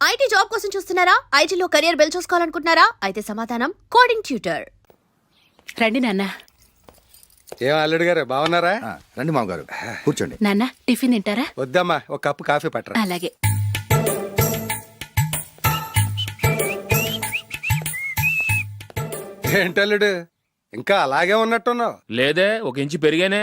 IT job కోసం చూస్తున్నారా? ఐటీలో కెరియర్ బిల్డ్ చూసుకోవాలనుకుంటున్నారా? అయితే సమాధానం కోడింగ్ ట్యూటర్ రండి నాన్న. ఏం అల్లుడు గారు బాగున్నారా? ఆ, రండి మామగారు. కూర్చోండి. నాన్న టిఫిన్ తింటారా? వద్దమ్మా ఒక కప్పు కాఫీ పట్టరా. అలాగే. ఏంటల్లుడు ఇంకా అలాగే ఉన్నట్టున్నావు. లేదే ఒక ఇంచు పెరిగానే.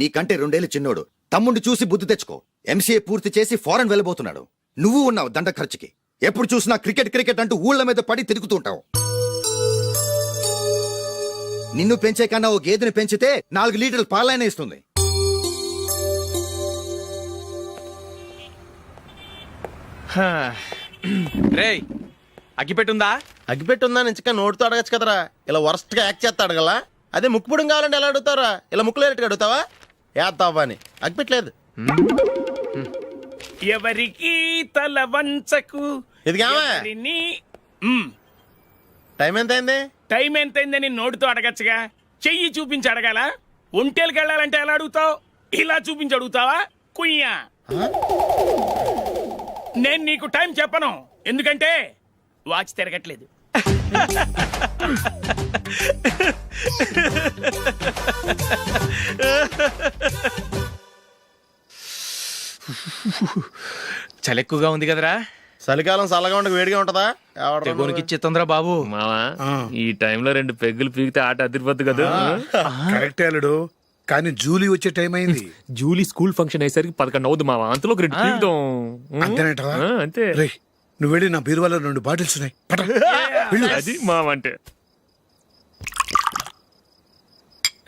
నీకంటే రెండేళ్ళు చిన్నోడు. తమ్ముడు చూసి బుద్ధి తెచ్చుకో. ఎంసీఏ పూర్తి చేసి ఫారెన్ వెళ్ళబోతున్నాడు. నువ్వు ఉన్నావు దండ ఖర్చుకి. ఎప్పుడు చూసినా క్రికెట్ క్రికెట్ అంటూ ఊళ్ళ మీద పడి తిరుగుతూ ఉంటావు. నిన్ను పెంచే కన్నా ఓ గేదెని పెంచితే నాలుగు లీటర్లు పాలైన ఇస్తుంది. రేయ్ అగ్గిపెట్టుందా? అగ్గిపెట్టుందా నుంచి నోటితో అడగచ్చు కదరా. ఇలా వరస్ట్గా యాక్ట్ చేస్తా అడగలా అదే ముక్కుపుడు కావాలంటే ఎలా అడుగుతారా ఇలా ముక్కులేటట్టు అడుగుతావా? ఏత్తావా అని అగ్గిపెట్టలేదు ఎవరికి తల వంచకు ఇది. టైం ఎంత అయింది టైం ఎంతైందని నోటితో అడగచ్చుగా. చెయ్యి చూపించి అడగాల? ఒంటేలకు వెళ్ళాలంటే ఎలా అడుగుతావు? ఇలా చూపించి అడుగుతావా? కుయ్యా. నేను నీకు టైం చెప్పను. ఎందుకంటే వాచ్ తిరగట్లేదు. చలి ఎక్కువగా ఉంది కదరా. చలికాలం చల్లగా ఉండక వేడిగా ఉంటదా? తెగోనికి ఇచ్చేతుందిరా బాబు. మావా ఈ టైంలో రెండు పెగ్గులు పీకితే ఆట అదిరిపోద్దు కదా. కరెక్టే అల్లుడు. కానీ జూలీ వచ్చే టైం అయింది. జూలీ స్కూల్ ఫంక్షన్ అయ్యేసరికి పదకొండు అవుద్ది మావా. అంతలో ఒక రెండు పీకుతాం? అంతేనేటవా? అంతే. రేయ్ నువ్వు వెళ్ళి నా బీరువాలో రెండు బాటిల్స్ ఉన్నాయి. పట. అది మావ అంటే ఆహా. Cheers.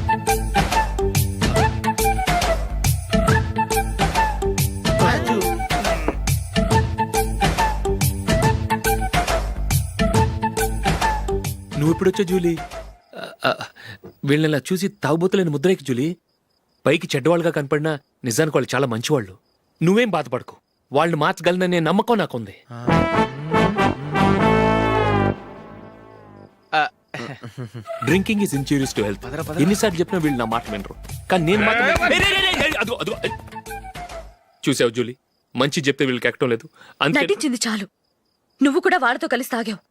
నువ్వు ఎప్పుడొచ్చా జూలీ వీళ్ళని ఇలా చూసి తాగుబోతులేని ముద్రేకి జూలీ. పైకి చెడ్డవాళ్ళుగా కనపడినా నిజానికి వాళ్ళు చాలా మంచివాళ్ళు. నువ్వేం బాధపడకు. వాళ్ళని మార్చగలననే నమ్మకం నాకుంది. Drinking is injurious to health. ఎన్నిసార్లు చెప్పినా వీళ్ళు నా మాట వినరు. కానీ నేను మాత్రం. చూసావు జూలీ? మంచి చెప్తే వీళ్ళకి ఎక్కడం లేదు. అంతే నటించింది చాలు. నువ్వు కూడా వాళ్ళతో కలిసి తాగావు.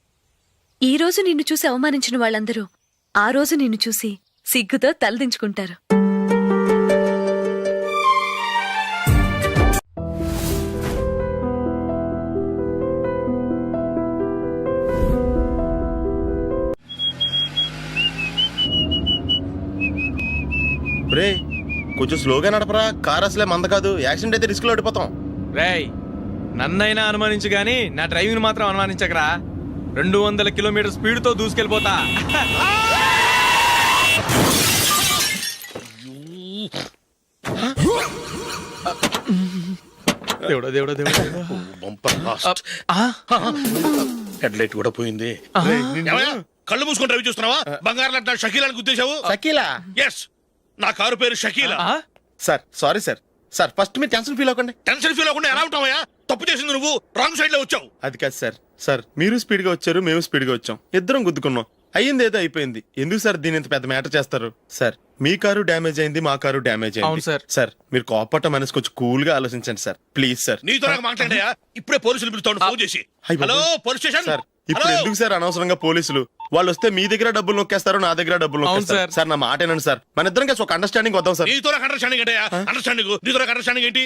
ఈ రోజు నిన్ను చూసి అవమానించిన వాళ్ళందరూ ఆ రోజు నిన్ను చూసి సిగ్గుతో తలదించుకుంటారు. రే కొంచెం స్లోగా నడపరా. కార్ అసలే మంద కాదు. యాక్సిడెంట్ అయితే రిస్క్లో ఓడిపోతాం. రేయ్ నన్నైనా అనుమానించు గాని నా డ్రైవింగ్ మాత్రం అనుమానించకరా. రెండు వందల కిలోమీటర్ స్పీడ్తో దూసుకెళ్ళిపోతా. దేవుడా దేవుడా దేవుడా. హెడ్ లైట్ కూడా పోయింది. కళ్ళు మూసుకొని రవి చూస్తున్నావా? బంగారం లాంటి షకీలాని గుర్తించావు? షకీలా? ఎస్ నా కారు పేరు Shakeela? Sir sorry sir. Sir first మీరు టెన్షన్ ఫీల్ అవ్వకండి. టెన్షన్ ఫీల్ అవ్వకుండా ఎలా ఉంటావయ్యా? తప్పు చేసింది నువ్వు రాంగ్ సైడ్లో వచ్చావు. అది కాదు సార్. సార్ మీరు స్పీడ్గా వచ్చారు మేము స్పీడ్గా వచ్చాం. ఇద్దరం గుద్దుకున్నాం. అయ్యింది ఏదో అయిపోయింది. ఎందుకు సార్ దీని ఇంత పెద్ద మ్యాటర్ చేస్తారు? సార్ మీ కారు డ్యామేజ్ అయింది మా కారు డ్యామేజ్ అవును అయింది సార్. సార్ మీరు కోపట్ట మనసు కొంచెం కూల్గా ఆలోచించండి సార్. Please sir. నీతో నాకు మాట్లాడాయా ఇప్పుడే పోలీసులు పిలుస్తాను ఫోన్ చేసి. అయ్ బాబోయ్. హలో పోలీస్ స్టేషన్ సార్ ఇప్పుడు హలో? ఎందుకు సార్ అనవసరంగా పోలీసులు? వాళ్ళు వస్తే మీ దగ్గర డబ్బులు నొక్కేస్తారు నా దగ్గర డబ్బులు అవును నొక్కేస్తారు. సార్. సార్ నా మాట ఏనండి సార్. మన ఇద్దరం కలిసి ఒక అండర్స్టాండింగ్ వద్దాం సార్. నీతో నాకు అండర్స్టాండింగ్ ఏంటయ్యా అండర్స్టాండింగ్ నీతో నాకు అండర్స్టాండింగ్ ఏంటి?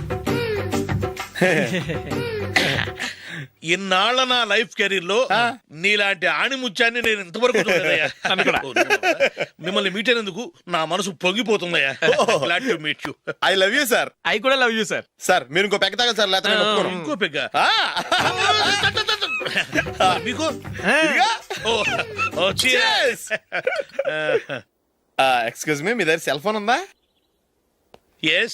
ఇన్నాళ్ళ నా లైఫ్ కెరీర్లో నీలాంటి ఆణిముత్యాన్ని నేను ఇంతవరకు చూడలేదయ్యా. మిమ్మల్ని మీట్ అయినందుకు నా మనసు పొంగిపోతుందయ్యా. Glad to meet you I love you sir అవి కూడా లవ్ యూ సార్ సార్ మీరు ఇంకో పెక్క తాగండి సార్ లేకపోతే. ఇంకో పెగ్గ. మీకు. ఎక్స్క్యూజ్ మీ మీ దగ్గర సెల్ ఫోన్ ఉందా? Yes.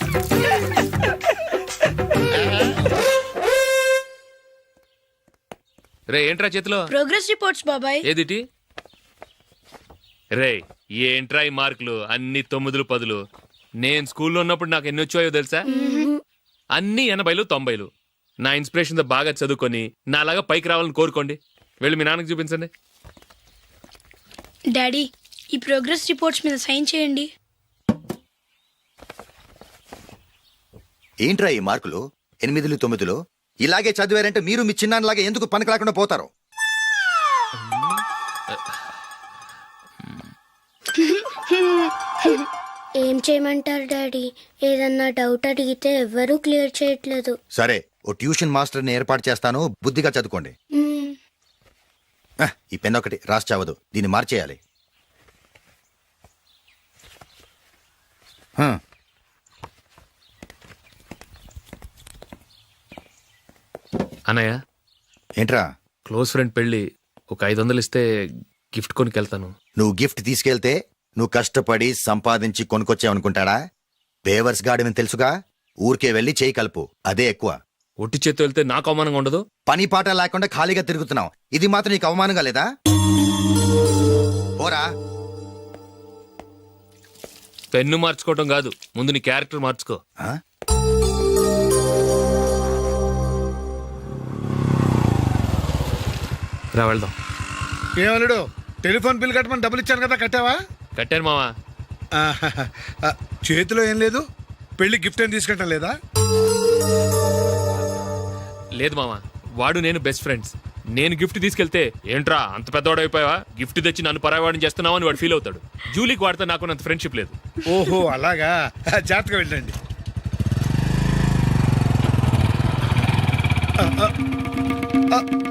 రే ఏంట్రా చేతిలో? ప్రోగ్రెస్ రిపోర్ట్స్ బాబాయ్. ఏదిటి? రే ఏంట్రా ఈ మార్కులు? అన్ని తొమ్మిదిలు పదులు. నేను స్కూల్లో ఉన్నప్పుడు నాకు ఎన్ని వచ్చాయో తెలుసా? అన్ని ఎనభైలు తొంభైలు. నా ఇన్స్పిరేషన్తో బాగా చదువుకొని నాలాగా పైకి రావాలని కోరుకోండి. వెళ్ళి మీ నాన్నకి చూపించండి. డాడీ ఈ ప్రోగ్రెస్ రిపోర్ట్స్ మీద సైన్ చేయండి. ఏంట్రా ఈ మార్కులు? ఎనిమిదిలు తొమ్మిదిలు? ఇలాగే చదివారంటే మీరు మీ చిన్నాన్నలాగా ఎందుకు పనికిలాకుండా పోతారు? ఏం చేయమంటారు డాడీ? ఏదన్నా డౌట్ అడిగితే ఎవ్వరూ క్లియర్ చేయట్లేదు. సరే ఓ ట్యూషన్ మాస్టర్ని ఏర్పాటు చేస్తాను. బుద్ధిగా చదువుకోండి. ఆ, ఈ పెన్ ఒకటి రాసి చావదు. దీన్ని మార్చేయాలి. అన్నయ్య? ఏంట్రా? క్లోజ్ ఫ్రెండ్ పెళ్ళి ఒక ఐదు వందలు ఇస్తే గిఫ్ట్ కొనికెళ్తాను. నువ్వు గిఫ్ట్ తీసుకెళ్తే నువ్వు కష్టపడి సంపాదించి కొనుక్కొచ్చావనుకుంటాడా? బేవర్స్ గాడమని తెలుసుగా? ఊరికే వెళ్ళి చేయి కలుపు. అదే ఎక్కువ. ఒట్టి చేత్తో వెళ్తే నాకు అవమానంగా ఉండదు? పని పాట లేకుండా ఖాళీగా తిరుగుతున్నావు. ఇది మాత్రం నీకు అవమానంగా లేదా? పోరా. పెన్ను మార్చుకోవటం కాదు. ముందు నీ క్యారెక్టర్ మార్చుకో. ఆ? రా వెళ్దాం. ఏమలుడు టెలిఫోన్ బిల్ కట్టమని డబ్బులు ఇచ్చాను కదా కట్టావా? కట్టాను మావా. ఆహాహా. ఆ, చేతిలో ఏం లేదు పెళ్ళి గిఫ్ట్ ఏం తీసుకుంటాం లేదా? లేదు మావా వాడు నేను బెస్ట్ ఫ్రెండ్స్ నేను గిఫ్ట్ తీసుకెళ్తే ఏంట్రా అంత పెద్దవాడు అయిపోయావా? గిఫ్ట్ తెచ్చి నన్ను పరాయవాడిని చేస్తున్నావు అని వాడు ఫీల్ అవుతాడు. జూలీకి వాడితే నాకు అంత ఫ్రెండ్షిప్ లేదు. ఓహో అలాగా? ఆ, జాగ్రత్తగా వెళ్ళండి. ఆ, ఆ, ఆ,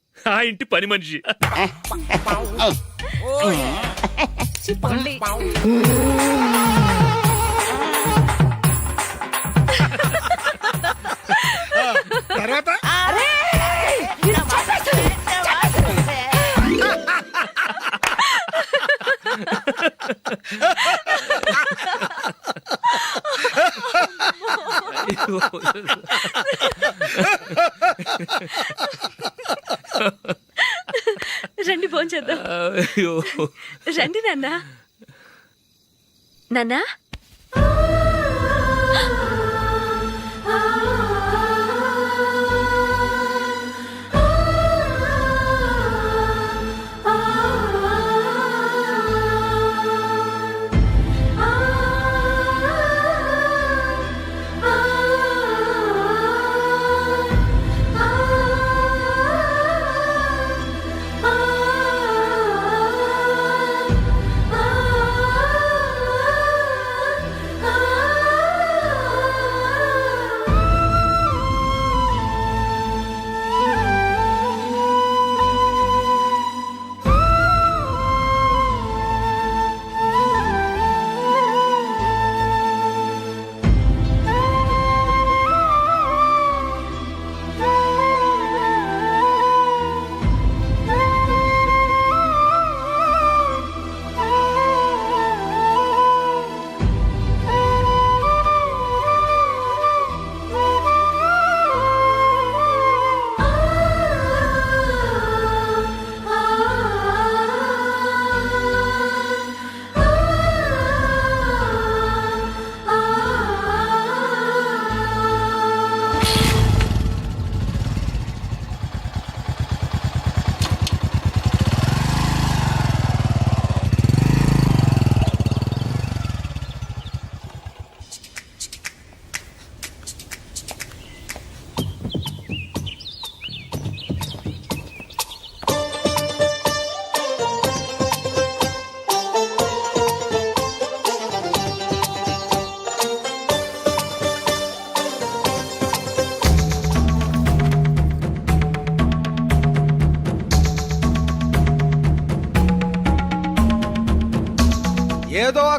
ఆ ఇంటి పని మనిషి. తర్వాత రండి భోంచేద్దాం అయ్యో. రండి నాన్న నాన్న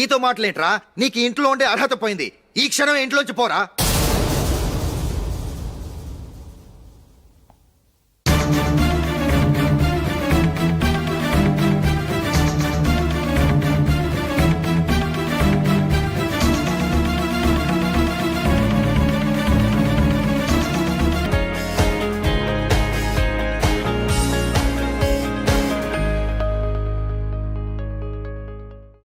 నీతో మాటలేంట్రా నీకు ఇంట్లో ఉండే అర్హత పోయింది. ఈ క్షణం ఇంట్లోంచి పోరా.